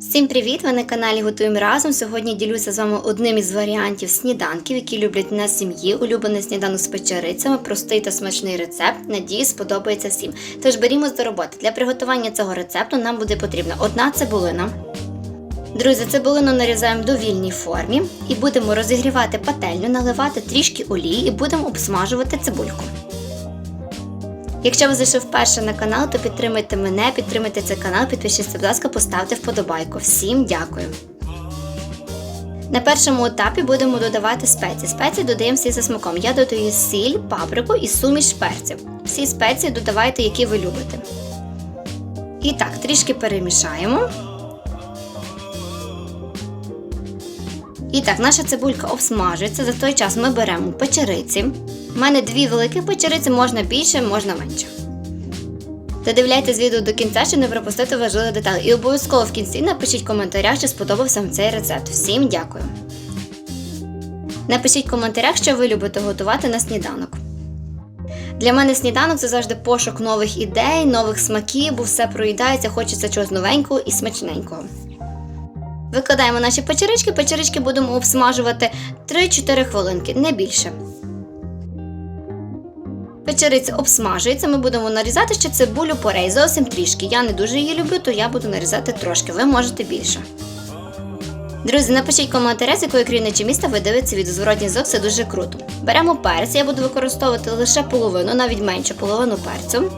Всім привіт! Ви на каналі Готуємо разом. Сьогодні ділюся з вами одним із варіантів сніданків, які люблять на сім'ї. Улюблений сніданок з печерицями, простий та смачний рецепт. Надіюсь, сподобається всім. Тож берімо до роботи. Для приготування цього рецепту нам буде потрібна одна цибулина. Друзі, цибулину нарізаємо в довільній формі і будемо розігрівати пательню, наливати трішки олії і будемо обсмажувати цибульку. Якщо ви зайшли вперше на канал, то підтримайте мене, підтримайте цей канал, підпишіться, будь ласка, поставте вподобайку. Всім дякую. На першому етапі будемо додавати спеції. Спеції додаємо всі за смаком. Я додаю сіль, паприку і суміш перців. Всі спеції додавайте, які ви любите. І так, трішки перемішаємо. І так, наша цибулька обсмажується. За той час ми беремо печериці. У мене дві великі печериці, можна більше, можна менше. Додивляйтесь відео до кінця, щоб не пропустити важливі деталі. І обов'язково в кінці напишіть в коментарях, чи сподобався вам цей рецепт. Всім дякую. Напишіть в коментарях, що ви любите готувати на сніданок. Для мене сніданок це завжди пошук нових ідей, нових смаків, бо все проїдається, хочеться чогось новенького і смачненького. Викладаємо наші печерички. Печерички будемо обсмажувати 3-4 хвилинки, не більше. Печериця обсмажується, ми будемо нарізати ще цибулю порей зовсім трішки. Я не дуже її люблю, то я буду нарізати трошки, ви можете більше. Друзі, напишіть коментарі, з якої країни міста ви дивитеся від зворотній звук, це дуже круто. Беремо перець, я буду використовувати лише половину, навіть менше половину перцю.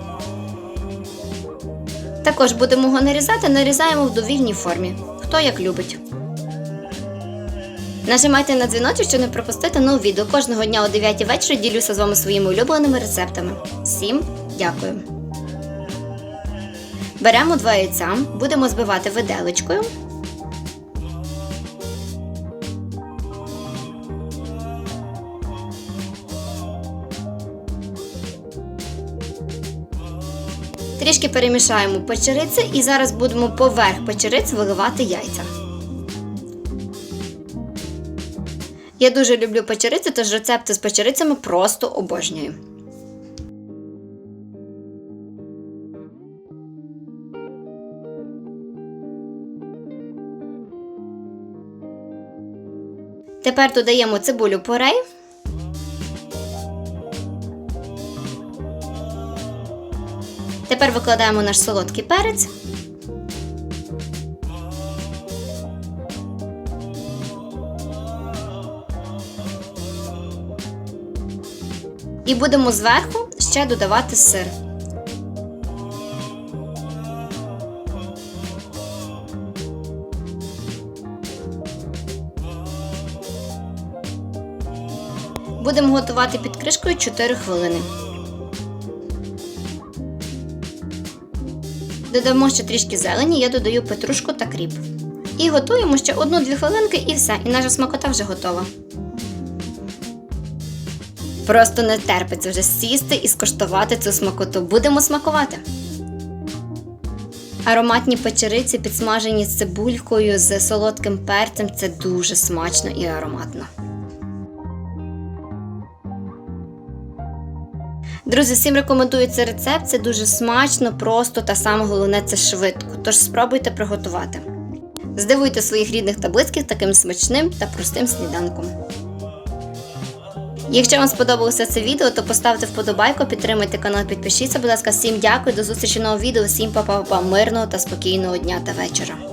Також будемо його нарізати, нарізаємо в довільній формі. Хто як любить. Нажимайте на дзвіночок, щоб не пропустити нове відео. Кожного дня о 9 вечора ділюся з вами своїми улюбленими рецептами. Всім дякую. Беремо два яйця, будемо збивати виделечкою. Трішки перемішаємо печериці і зараз будемо поверх печериць виливати яйця. Я дуже люблю печериці, тож рецепти з печерицями просто обожнюю. Тепер додаємо цибулю порей. Тепер викладаємо наш солодкий перець. І будемо зверху ще додавати сир. Будемо готувати під кришкою 4 хвилини. Додамо ще трішки зелені, я додаю петрушку та кріп. І готуємо ще 1-2 хвилинки і все, і наша смакота вже готова. Просто не терпиться вже сісти і скуштувати цю смакоту. Будемо смакувати. Ароматні печериці, підсмажені з цибулькою, з солодким перцем це дуже смачно і ароматно. Друзі, всім рекомендую цей рецепт. Це дуже смачно, просто та саме головне це швидко. Тож спробуйте приготувати. Здивуйте своїх рідних та близьких таким смачним та простим сніданком. Якщо вам сподобалося це відео, то поставте вподобайку, підтримайте канал, підпишіться, будь ласка, всім дякую, до зустрічі нового відео, всім па-па-па, мирного та спокійного дня та вечора.